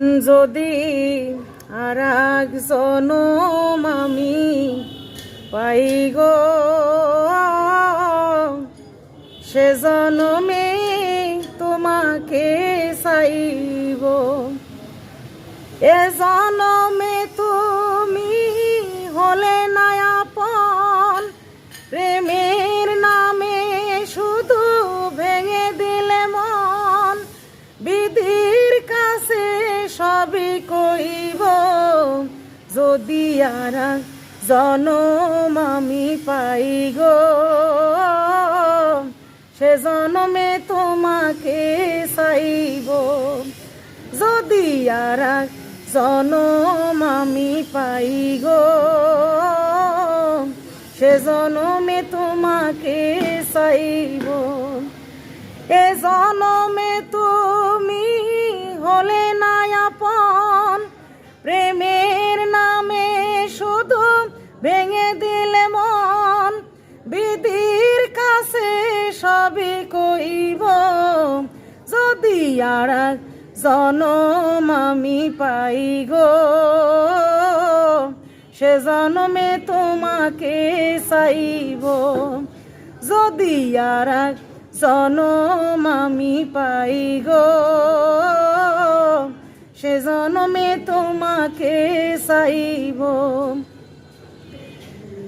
যদি আর এক আমি পাই গো সে জনমে তোমাকে চাইব। এ জনমে যদি আর জনম আমি পাই গো, সে জনমে তোমাকে চাইব। যদি আর জনম আমি পাই গো, সে জনমে তোমাকে চাইব। এ জনমে তুমি হলে না আপন ভেঙে দিলে মন, বিধির কাছে সবই কইব। যদি আর জনম আমি পাই গো, সে জনমে তোমাকে চাইব। যদি আর জনম আমি পাই গো, সে জনমে তোমাকে চাইব।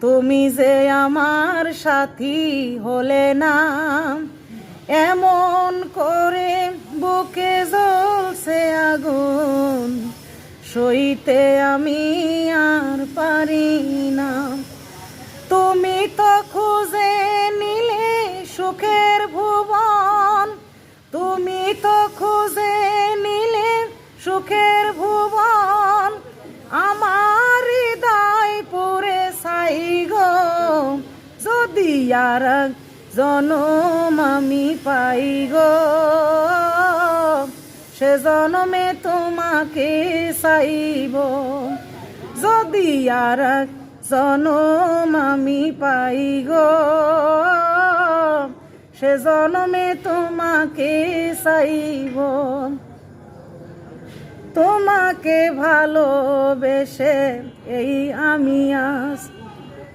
তুমি যে আমার সাথী হলে না, এমন করে বুকে জ্বলছে আগুন, সইতে আমি আর পারি না। যদি আর জনম আমি পাই গো। সে জনমে তোমাকে চাইব। যদি আর জনম আমি পাই গো, সে জনমে তোমাকে চাইব। তোমাকে ভালোবেসে এই আমি আস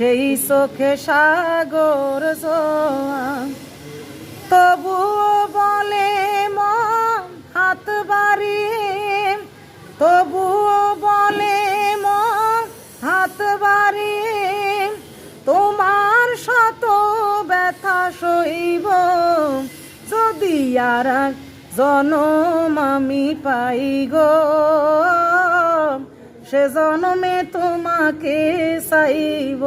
সেই চোখে সাগর তবুও বলে মন হাত বাড়িয়ে। তবুও বলে মন হাত বাড়িয়ে। তোমার শত ব্যথা সইব। যদি আর জনম আমি পাই গো সে জনমে তোমাকে চাইব।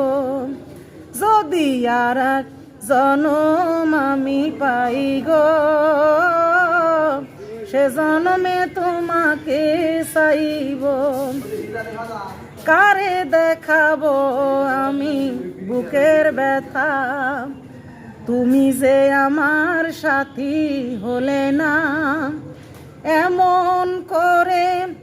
যদি আর জনম আমি পাই গো, সে জনমে তোমাকে চাইব। কারে দেখাবো আমি বুকের ব্যথা? তুমি যে আমার সাথী হলে না, এমন করে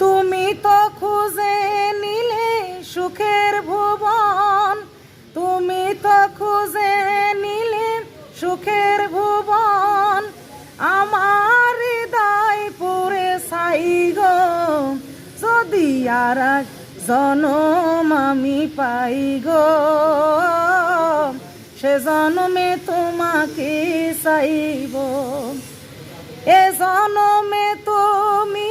তুমি তো খুঁজে নিলে সুখের ভুবন। তুমি তো খুঁজে নিলে সুখের ভুবন। আমার হৃদয় পুরে সাই গো, যদি আর জনম আমি পাই গো। সে জনমে তোমাকে চাইব, এ জনমে তুমি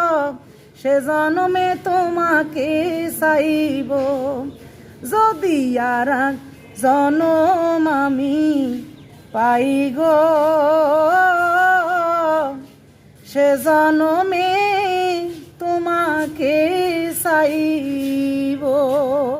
সে জনমে তোমাকে চাইব। যদি আর জনম আমি পাই গো সে জনমে তোমাকে চাইব।